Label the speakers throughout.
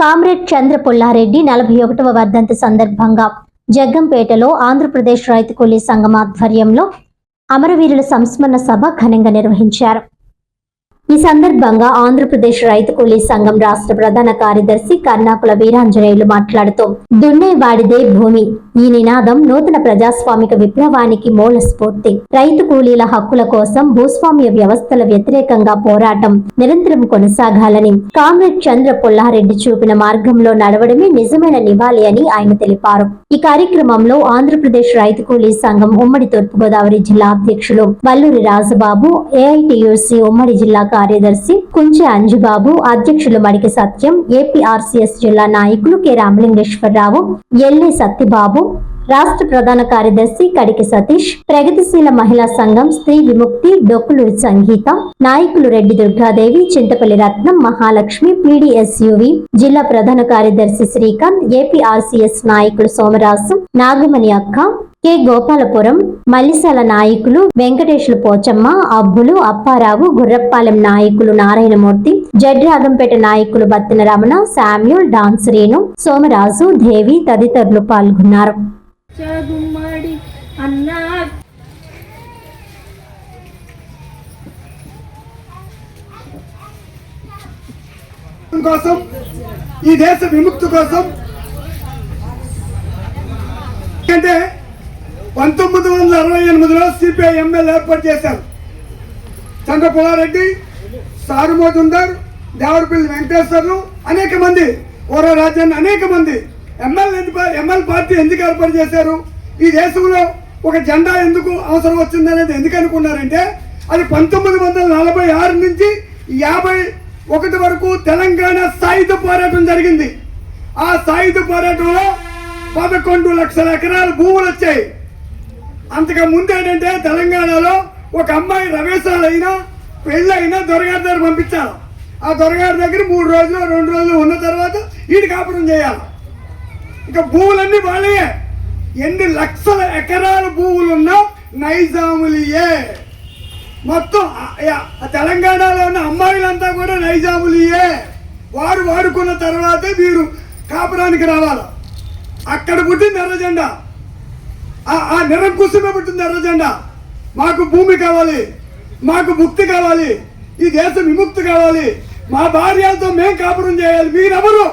Speaker 1: Comrade చంద్ర పుల్లారెడ్డి నలభై ఒకటవ వర్ధంతి సందర్భంగా జగ్గంపేటలో ఆంధ్రప్రదేశ్ రైతు కూలీ సంఘం ఆధ్వర్యంలో అమరవీరుల సంస్మరణ సభ ఘనంగా నిర్వహించారు. ఈ సందర్భంగా ఆంధ్రప్రదేశ్ రైతు కూలీ సంఘం రాష్ట్ర ప్రధాన కార్యదర్శి కర్ణాకుల వీరాంజనేయులు మాట్లాడుతూ దున్నేవాడిదే భూమి. ఈ నినాదం నూతన ప్రజాస్వామిక విప్లవానికి మూల స్ఫూర్తి. రైతు కూలీల హక్కుల కోసం భూస్వామ్య వ్యవస్థల వ్యతిరేకంగా పోరాటం నిరంతరం కొనసాగాలని కామ్రేడ్ చంద్ర పుల్లారెడ్డి చూపిన మార్గంలో నడవడమే నిజమైన నివాళి అని ఆయన తెలిపారు. ఈ కార్యక్రమంలో ఆంధ్రప్రదేశ్ రైతు కూలీ సంఘం ఉమ్మడి తూర్పుగోదావరి జిల్లా అధ్యక్షులు వల్లూరి రాజబాబు ఏఐటియుసి ఉమ్మడి జిల్లా కార్యదర్శి కుంచె అంజుబాబు అధ్యక్షులు మడికి సత్యం ఏపీఆర్సీఎస్ జిల్లా నాయకులు కె రామలింగేశ్వరరావు ఎల్ఏ సత్యబాబు రాష్ట్ర ప్రధాన కార్యదర్శి కడికి సతీష్ ప్రగతిశీల మహిళా సంఘం స్త్రీ విముక్తి డొక్కులూరి సంగీత నాయకులు రెడ్డి దుర్గాదేవి చింతపల్లి రత్నం మహాలక్ష్మి పీడీఎస్యువి జిల్లా ప్రధాన కార్యదర్శి శ్రీకాంత్ ఏపీఆర్సీఎస్ నాయకులు సోమరాజు నాగమణి అక్క కె గోపాలపురం మల్లిసాల నాయకులు వెంకటేశ్వర పోచమ్మ అబ్బులు అప్పారావు గుర్రప్పాలెం నాయకులు నారాయణమూర్తి జడ్ రాగంపేట నాయకులు బత్తిన రమణ శామ్యూల్ డాన్సరీను సోమరాజు దేవి తదితరులు పాల్గొన్నారు.
Speaker 2: గుమ్మడి అన్నా.
Speaker 3: కోసం ఈ దేశ విముక్తి కోసం. అంటే పంతొమ్మిది వందల అరవై ఎనిమిదిలో సిపిఐ ఎమ్మెల్యే ఏర్పాటు చేశారు. చంద్రపులారెడ్డి సారుమోతుందర్ దేవరపల్లి వెంకటేశ్వర్లు అనేక మంది ఓరో రాజ్యాన్ని అనేక మంది ఎమ్మెల్యే ఎమ్మెల్యే పార్టీ ఎందుకు ఏర్పాటు చేశారు? ఈ దేశంలో ఒక జెండా ఎందుకు అవసరం వచ్చింది అనేది ఎందుకు అనుకున్నారంటే అది పంతొమ్మిది వందల నలభై ఆరు నుంచి యాభై ఒకటి వరకు తెలంగాణ సాయుధ పోరాటం జరిగింది. ఆ సాయుధ పోరాటంలో పదకొండు లక్షల ఎకరాల భూములు వచ్చాయి. అంతకు ముందు ఏంటంటే తెలంగాణలో ఒక అమ్మాయి రవేశాలు అయినా పెళ్ళైనా దొరగారి దగ్గర పంపించాలి. ఆ దొరగారి దగ్గర మూడు రోజులు రెండు రోజులు ఉన్న తర్వాత ఈడు కాపురం చేయాలి. ఇక భూములన్నీ వాళ్ళే ఎన్ని లక్షల ఎకరాల భూములున్నా నైజాములియే మొత్తం తెలంగాణలో ఉన్న అమ్మాయిలంతా కూడా నైజాములియే వారు వాడుకున్న తర్వాతే వీరు కాపురానికి రావాలి. అక్కడ పుట్టింది ఎర్రజెండా ఆ- నిరంకుశమే పుట్టింది ఎర్రజెండా మాకు భూమి కావాలి మాకు ముక్తి కావాలి ఈ దేశం విముక్తి కావాలి. మా భార్యలతో మేం కాపురం చేయాలి మీరెవరు?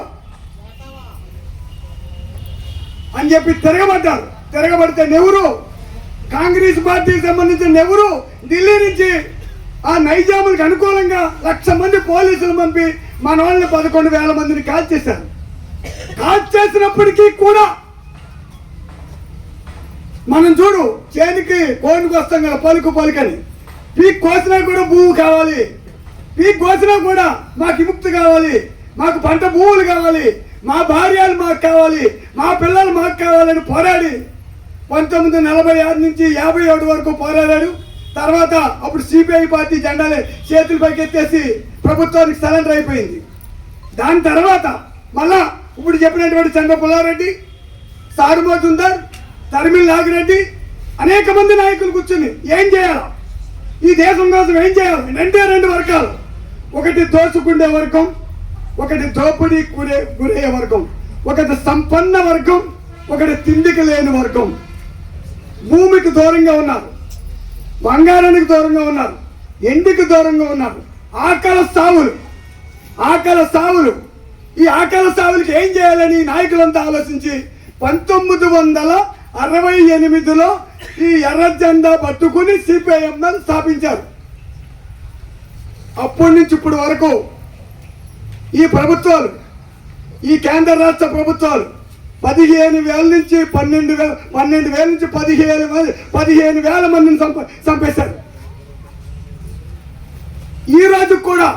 Speaker 3: అని చెప్పి తిరగబడ్డారు. తిరగబడితే నెహ్రూ కాంగ్రెస్ పార్టీకి సంబంధించిన నెహ్రూ ఢిల్లీ నుంచి ఆ నైజాములకు అనుకూలంగా లక్ష మంది పోలీసులు పంపి మన వాళ్ళని పదకొండు వేల మందిని కాల్చేశారు కాల్చేసినప్పటికీ కూడా మనం చూడు చేనికి కోనుకు వస్తాం కదా పలుకు పలుకని. పీక్ కోసినా కూడా భూమి కావాలి. పీక్ కోసినా కూడా మాకు విముక్తి కావాలి. మాకు పంట భూములు కావాలి. మా భార్యలు మాకు కావాలి మా పిల్లలు మాకు కావాలని పోరాడి పంతొమ్మిది నలభై ఆరు నుంచి యాభై ఏడు వరకు పోరాడాడు. తర్వాత అప్పుడు సిపిఐ పార్టీ జెండాలే చేతులు పైకెత్తేసి ప్రభుత్వానికి సరెండర్ అయిపోయింది. దాని తర్వాత మళ్ళా ఇప్పుడు చెప్పినటువంటి చంద్ర పుల్లారెడ్డి సారుమోతుందర్ తరిమిల్ నాగిరెడ్డి అనేక మంది నాయకులు కూర్చుని ఏం చేయాలి? ఈ దేశం కోసం ఏం చేయాలి? రెండే రెండు వర్గాలు. ఒకటి దోచుకుండే వర్గం ఒకటి దోపిడీ గురే గురయ్యే వర్గం ఒకటి సంపన్న వర్గం ఒకటి తిండికి లేని వర్గం. భూమికి దూరంగా ఉన్నారు. బంగారానికి దూరంగా ఉన్నారు. ఎండికి దూరంగా ఉన్నారు. ఆకల సావులు. ఆకల సావులు. ఈ ఆకల సావులకి ఏం చేయాలని నాయకులంతా ఆలోచించి పంతొమ్మిది వందల అరవై ఎనిమిదిలో ఈ ఎర్ర జెండా పట్టుకుని సిపిఐఎంఎల్ స్థాపించారు. అప్పటి నుంచి ఇప్పటి వరకు ఈ ప్రభుత్వాలు ఈ కేంద్ర రాష్ట్ర ప్రభుత్వాలు పదిహేను వేల నుంచి పన్నెండు వేల పన్నెండు వేల నుంచి పదిహేను పదిహేను వేల మందిని చంప చంపేశారు. ఈ రోజు కూడా